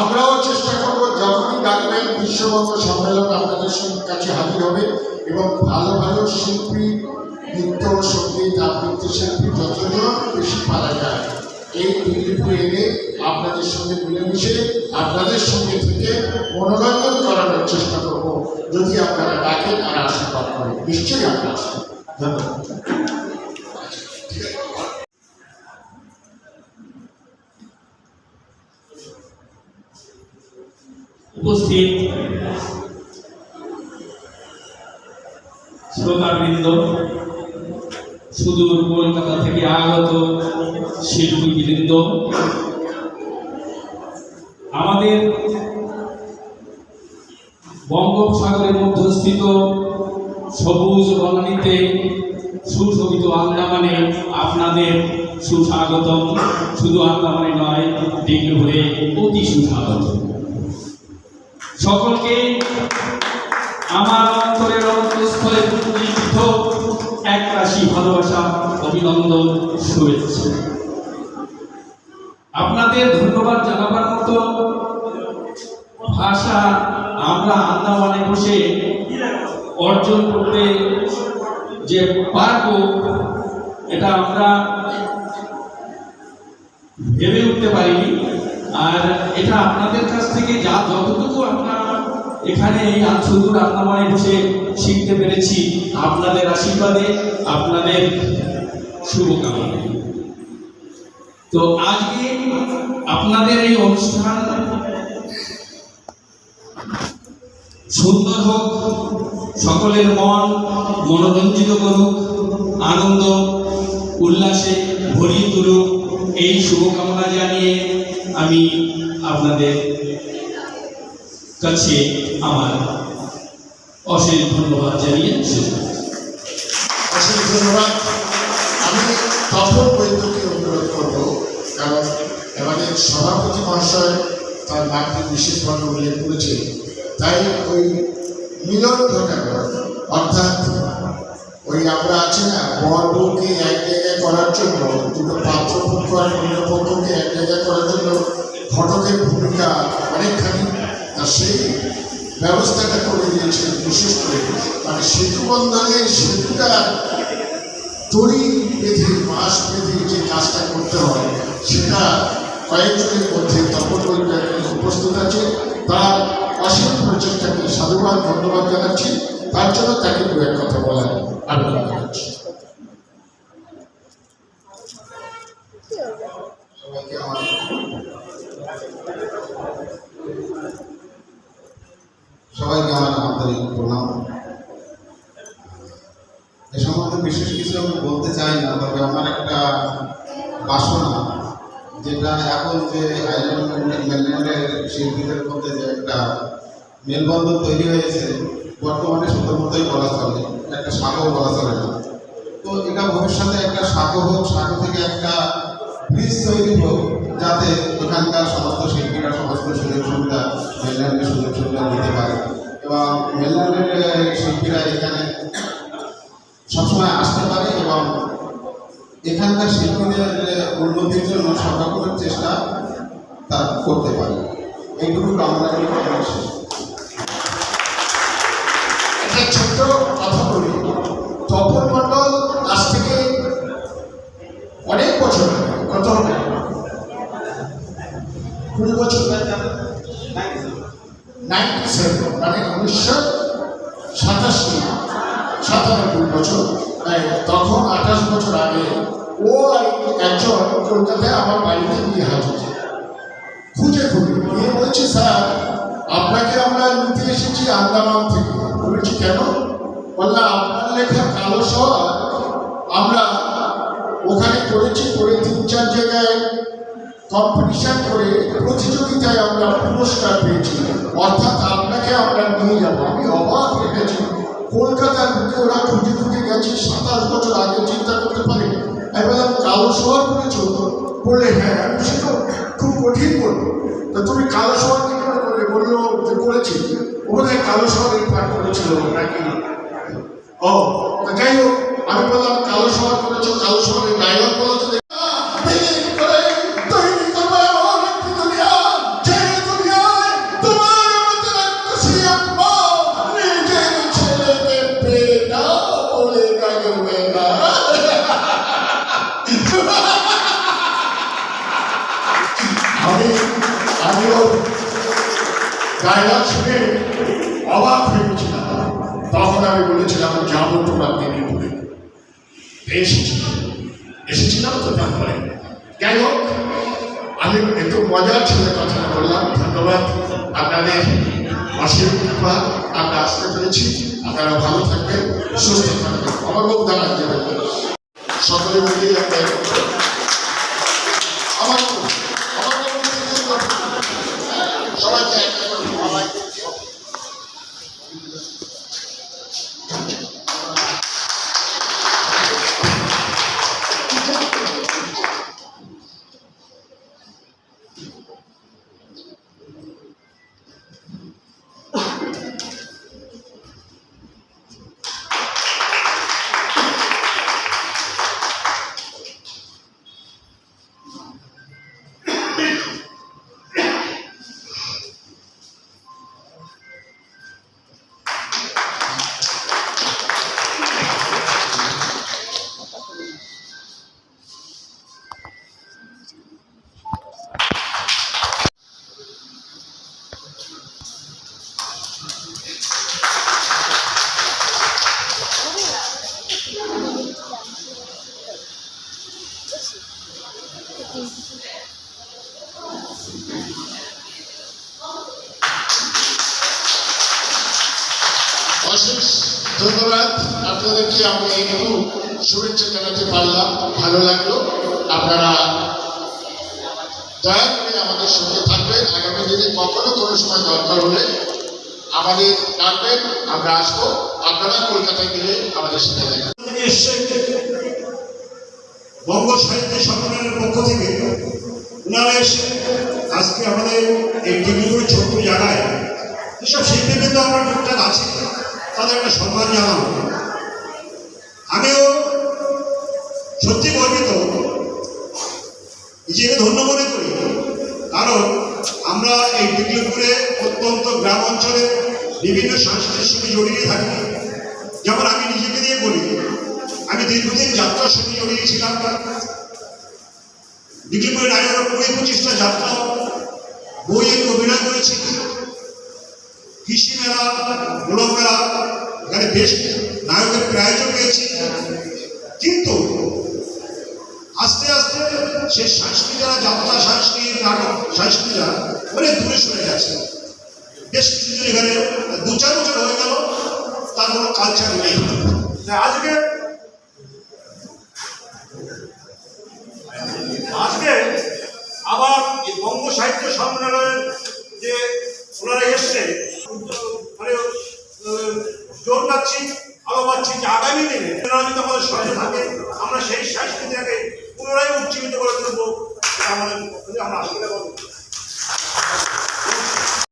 আমরাও চেষ্টা করব যখনই ডাকবেন বিশ্ববঙ্গ সম্মেলন আপনাদের কাছে হাজির হবে এবং ভালো ভালো শিল্পী, নৃত্য সংগীত, আবৃত্তি শিল্পী যতজন বেশি পারা যায়, এই দিল্লিপুর এনে আপনাদের সঙ্গে মিলেমিশে আপনাদের সঙ্গে থেকে মনোরঞ্জন করানোর চেষ্টা করব। যদি আপনারা ডাকেন আর আশীর্বাদ করেন, নিশ্চয়ই আপনারা ধন্যবাদ। উপস্থিত শ্রোতাবৃন্দ, সুদূর কলকাতা থেকে আগত শিল্পীবৃন্দ, আমাদের বঙ্গোপসাগরের মধ্যস্থিত সবুজ বনানীতে সুশোভিত আন্দামানে আপনাদের সুস্বাগতম। শুধু আন্দামানে নয় দিল্লি অতি সুস্বাগতম। সকলকে আমার অন্তরের অন্তঃস্থলে পুঞ্জীকৃত এক রাশি ভালোবাসা, অভিনন্দন, শুভেচ্ছা। আপনাদের ধন্যবাদ জানাবার মতো ভাষা আমরা আন্দামানে বসে অর্জন করতে যে পারব, এটা আমরা ভেবে উঠতে পারিনি। আর এটা আপনাদের কাছ থেকে যা যতটুকু আমরা এখানে এই সুদূর আন্দামানে বসে শিখতে পেরেছি আপনাদের আশীর্বাদে, আপনাদের শুভকামনা তো আজকে আপনাদের এই অনুষ্ঠান সুন্দর হোক, সকলের মন মনোরঞ্জিত করুক, আনন্দ, উল্লাসে ভরিয়ে তুলুক, এই শুভকামনা জানিয়ে আমি আপনাদের কাছে আমার অশেষ ধন্যবাদ জানিয়ে। অশেষ ধন্যবাদ আমি তপন বৈদ্যকে অনুরোধ করব, কারণ আমাদের সভাপতি মহাশয় তার নামটি বিশেষভাবে উল্লেখ করেছে তাই ওই মিলন ঘটানো, অর্থাৎ ওই আমরা আছি না বর বউকে এক জায়গায় করার জন্য দুটো পাত্রপক্ষ আর অন্য পক্ষকে এক জায়গায় করার জন্য ঘটকের ভূমিকা অনেকখানি তা সেই ব্যবস্থাটা করে দিয়েছেন বিশেষ করে। মানে সেতু বন্ধনের সেতুটা দড়ি বেঁধে মাস বেঁধে যে কাজটা করতে হয়, সেটা কয়েকজনের মধ্যে তপন উপস্থিত আছে। তার অসীম প্রচেষ্টাকে সাধুবাদ, ধন্যবাদ জানাচ্ছি। তার জন্য তাকে দু এক কথা বলার আবেদন জানাচ্ছি। সবাইকে আমার সবাইকে আমার আন্তরিক প্রণাম। এ সম্বন্ধে বিশেষ কিছু আমি বলতে চাই না, তবে আমার একটা বাসনা, যেটা এখন যে আইল্যান্ড শিল্পীদের মধ্যে যে একটা মেলবন্ধন তৈরি হয়েছে, বর্তমানে সুন্দর মতোই বলা চলে, একটা সাঁকো বলা চলে না। তো এটা ভবিষ্যতে একটা সাঁকো হোক সাঁকো থেকে একটা ব্রিজ তৈরি হোক, যাতে এখানকার সমস্ত শিল্পীরা, সমস্ত সুযোগ সুবিধা মেলল্যান্ডের সুযোগ সুবিধা নিতে পারে। এবং আহ, শিল্পীরা এখানে সবসময় আসতে পারে এবং এখানকার শিল্পীদের উন্নতির জন্য সব রকমের চেষ্টা তার করতে পারে। এইটুকু আমার একটা ছোট্ট কথা বলি। তপন মণ্ডল আজ থেকে অনেক বছর কত কুড়ি বছর নাইনটি সেভেন মানে উনিশশো সাতাশি, সাতানব্বই বছর। তখন আঠাশ বছর আগে ও একজন কলকাতায় আমার বাড়িতে নিয়ে হাজির খুঁজে খুঁজে নিয়ে বলছি, স্যার, আপনাকে আমরা নিতে এসেছি আন্দামান থেকে। বলেছি, কেন? বললাম, আপনার লেখা কালো শহর আমরা ওখানে করেছি করে তিন চার জায়গায় কম্পিটিশন করে প্রতিযোগিতায় আমরা পুরস্কার পেয়েছি। অর্থাৎ আপনাকে আমরা নিয়ে যাব। আমি অবাক হয়ে গেছি। কলকাতার বুকে ওরা খুঁজে খুঁজে গেছে, সাতাশ বছর আগে চিন্তা করতে পারে। বললাম কালো শহর করেছ বললে হ্যাঁ আমি সেটা খুব কঠিন বলব। তা তুমি কালো শহর কি করে করলে বলল যে করেছি। ও বোধ হয় কালো শহরের পাঠ করেছিল নাকি ও, তা যাই হোক, আমি বললাম কালো শহর করেছ কালো শহরের ডায়লগ বলো আমি ওর ডায়লগ শুনে অবাক হয়ে গেছিলাম তখন আমি বলেছিলাম, যাব তোমরা মেদিনীপুরে। এসেছিলাম এসেছিলাম তো তারপরে। হোক, আমি একটু মজার ছেলে কথাটা বললাম। ধন্যবাদ আপনাদের অসীম কৃপা। আমরা আসতে পেরেছি আপনারা ভালো থাকবেন, সুস্থ থাকবেন। লোক দাঁড়ান যাবেন সকলে মিলিয়ে অশেষ ধন্যবাদ। আপনাদেরকে আমি একটু শুভেচ্ছা জানাতে পারলাম। ভালো লাগল। আপনারা দয়া করে আমাদের সঙ্গে থাকবেন। আগামী দিনে কখনো কোনো সময় দরকার হলে আমাদের ডাকবেন। আমরা আসব। আপনারা কলকাতায় গেলে আমাদের সাথে দেখা বঙ্গ সাহিত্য সম্মেলনের ওনারা এসে আজকে আমাদের এই ডিগ্রিপুর ছোট্ট জায়গায় যেসব শিল্পীবৃন্দ আমরা টুকটাক আছে, তাদের একটা সম্মান জানানো আমিও সত্যি গর্বিত। নিজেকে ধন্য মনে করি, কারণ আমরা এই ডিগ্রিপুরে অত্যন্ত গ্রাম অঞ্চলে বিভিন্ন সংস্কৃতির সঙ্গে জড়িয়ে থাকি। যেমন আমি নিজেকে দিয়ে বলি, আমি দীর্ঘদিন যাত্রার সঙ্গে জড়িয়ে ছিলাম। ডিগ্রিপুরে নারীরা কুড়ি পঁচিশটা যাত্রা বইয়ে অভিনয় করেছে কৃষি মেলা গোলক মেলা, এখানে বেশ নায়কের প্রায়োজন পেয়েছি কিন্তু আস্তে আস্তে সে সংস্কৃতিরা যাত্রা সংস্কৃতি নাটক সংস্কৃতিরা অনেক দূরে সরে গেছে বেশ কিছুদিন এখানে দু চার বছর হয়ে গেল তার কোনো কালচার নেই আজকে আজকে আবার এই বঙ্গ সাহিত্য সম্মেলনের যে ওনারা এসছে মানে জোর পাচ্ছি আরও পাচ্ছি যে আগামী দিনে যদি আমাদের সঙ্গে থাকে আমরা সেই সংস্কৃতিটাকে পুনরায় উজ্জীবিত করে তুলবো আমাদের আমরা